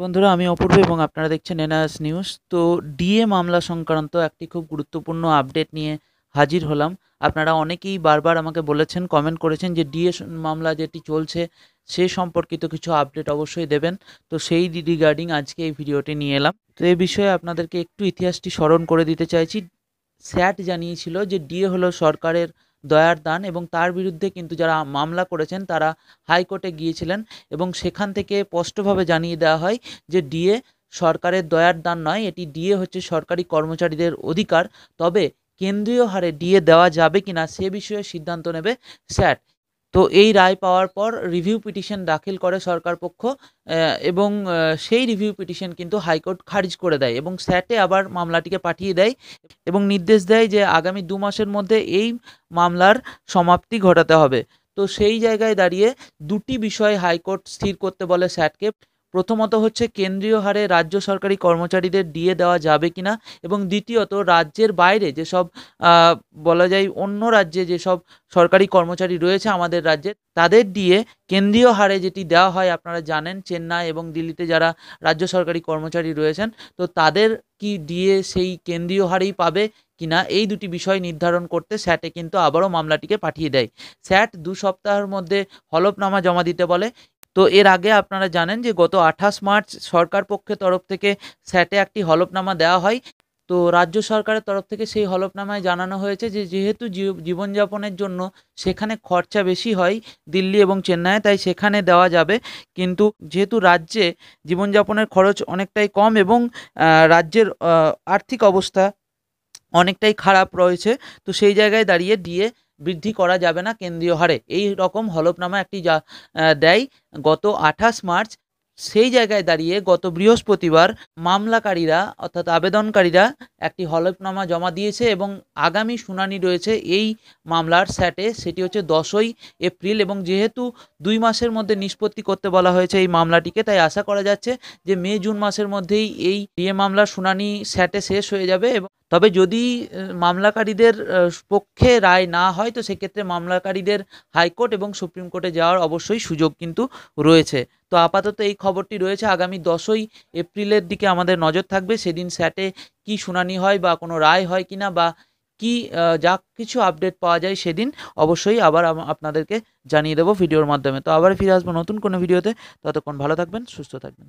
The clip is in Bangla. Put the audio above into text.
বন্ধুরা, আমি অপূর্ব এবং আপনারা দেখছেন এনআস নিউজ তো ডিএ মামলা সংক্রান্ত একটি খুব গুরুত্বপূর্ণ আপডেট নিয়ে হাজির হলাম। আপনারা অনেকেই বারবার আমাকে বলেছেন কমেন্ট করেছেন যে ডিএ মামলা যেটি চলছে, সে সম্পর্কিত কিছু আপডেট অবশ্যই দেবেন। তো সেই রিগার্ডিং আজকে এই ভিডিওটি নিয়ে এলাম। তো এ বিষয়ে আপনাদেরকে একটু ইতিহাসটি স্মরণ করে দিতে চাইছি। স্যাট জানিয়েছিল যে ডিএ হলো সরকারের দয়ার দান এবং তার বিরুদ্ধে কিন্তু যারা মামলা করেছেন, তারা হাইকোর্টে গিয়েছিলেন এবং সেখান থেকে স্পষ্টভাবে জানিয়ে দেওয়া হয় যে ডিএ সরকারের দয়ার দান নয়, এটি ডিএ হচ্ছে সরকারি কর্মচারীদের অধিকার। তবে কেন্দ্রীয় হারে ডিএ দেওয়া যাবে কিনা সে বিষয়ে সিদ্ধান্ত নেবে স্যাট তো এই রায় পাওয়ার পর রিভিউ পিটিশন দাখিল করে সরকার পক্ষ এবং সেই রিভিউ পিটিশন কিন্তু হাইকোর্ট খারিজ করে দেয় এবং স্যাটে আবার মামলাটিকে পাঠিয়ে দেয় এবং নির্দেশ দেয় যে আগামী দু মাসের মধ্যে এই মামলার সমাপ্তি ঘটাতে হবে। তো সেই জায়গায় দাঁড়িয়ে দুটি বিষয় হাইকোর্ট স্থির করতে বলে স্যাটকে প্রথমত হচ্ছে কেন্দ্রীয় হারে রাজ্য সরকারি কর্মচারীদের দিয়ে দেওয়া যাবে কিনা এবং দ্বিতীয়ত রাজ্যের বাইরে যেসব বলা যায় অন্য রাজ্যে যেসব সরকারি কর্মচারী রয়েছে আমাদের রাজ্যে, তাদের দিয়ে কেন্দ্রীয় হারে যেটি দেওয়া হয় আপনারা জানেন চেন্নাই এবং দিল্লিতে যারা রাজ্য সরকারি কর্মচারী রয়েছেন, তো তাদের কি দিয়ে সেই কেন্দ্রীয় হারেই পাবে কিনা এই দুটি বিষয় নির্ধারণ করতে স্যাটে কিন্তু আবারও মামলাটিকে পাঠিয়ে দেয়। স্যাট দু সপ্তাহের মধ্যে হলফনামা জমা দিতে বলে তো এর আগে আপনারা জানেন যে গত আঠাশ মার্চ সরকার পক্ষের তরফ থেকে স্যাটে একটি হলফনামা দেওয়া হয়। তো রাজ্য সরকারের তরফ থেকে সেই হলফনামায় জানানো হয়েছে যে, যেহেতু জীবনযাপনের জন্য সেখানে খরচা বেশি হয় দিল্লি এবং চেন্নাইয়ে, তাই সেখানে দেওয়া যাবে। কিন্তু যেহেতু রাজ্যে জীবনযাপনের খরচ অনেকটাই কম এবং রাজ্যের আর্থিক অবস্থা অনেকটাই খারাপ রয়েছে, তো সেই জায়গায় দাঁড়িয়ে দিয়ে বৃদ্ধি করা যাবে না কেন্দ্রীয় হারে। এই রকম হলফনামা একটি যা দেয় গত আঠাশ মার্চ। সেই জায়গায় দাঁড়িয়ে গত বৃহস্পতিবার মামলাকারীরা, অর্থাৎ আবেদনকারীরা একটি হলফনামা জমা দিয়েছে এবং আগামী শুনানি রয়েছে এই মামলার স্যাটে। সেটি হচ্ছে দশই এপ্রিল এবং যেহেতু দুই মাসের মধ্যে নিষ্পত্তি করতে বলা হয়েছে এই মামলাটিকে, তাই আশা করা যাচ্ছে যে মে জুন মাসের মধ্যেই এই ডিএ মামলার শুনানি স্যাটে শেষ হয়ে যাবে এবং তবে যদি মামলাকারীদের পক্ষে রায় না হয়, তো সেক্ষেত্রে মামলাকারীদের হাইকোর্ট এবং সুপ্রিম কোর্টে যাওয়ার অবশ্যই সুযোগ কিন্তু রয়েছে। তো আপাতত এই খবরটি রয়েছে। আগামী দশই এপ্রিলের দিকে আমাদের নজর থাকবে সেদিন স্যাটে কি শুনানি হয় বা কোনো রায় হয় কিনা বা কি যা কিছু আপডেট পাওয়া যায় সেদিন অবশ্যই আবার আপনাদেরকে জানিয়ে দেবো ভিডিওর মাধ্যমে। তো আবার ফিরে আসব নতুন কোনো ভিডিওতে। ততক্ষণ ভালো থাকবেন, সুস্থ থাকবেন।